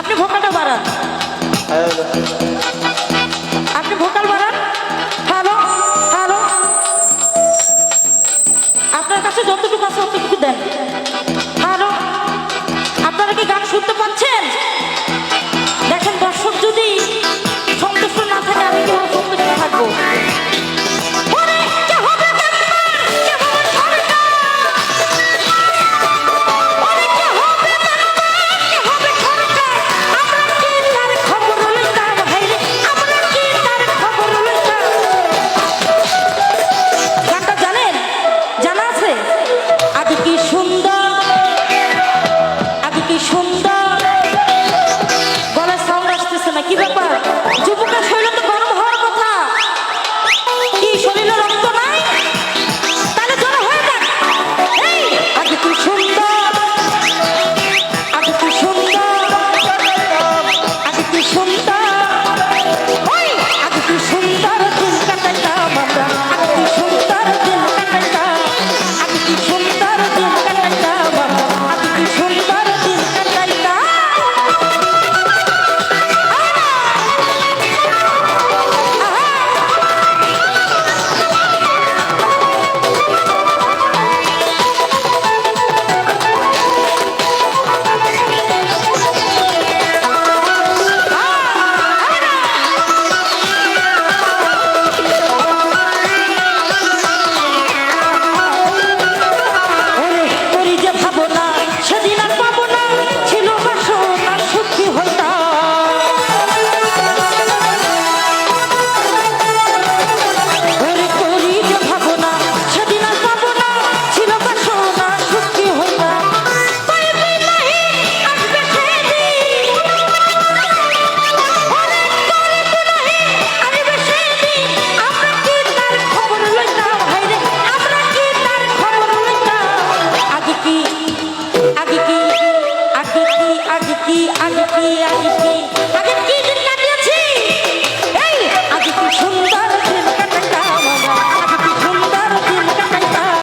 আপনি ভোকালটা বাড়ান। আপনি ভোকাল বাড়ান। Hello hello. আপনার কাছে যতটুকু আছে ততটুকু দেন। কি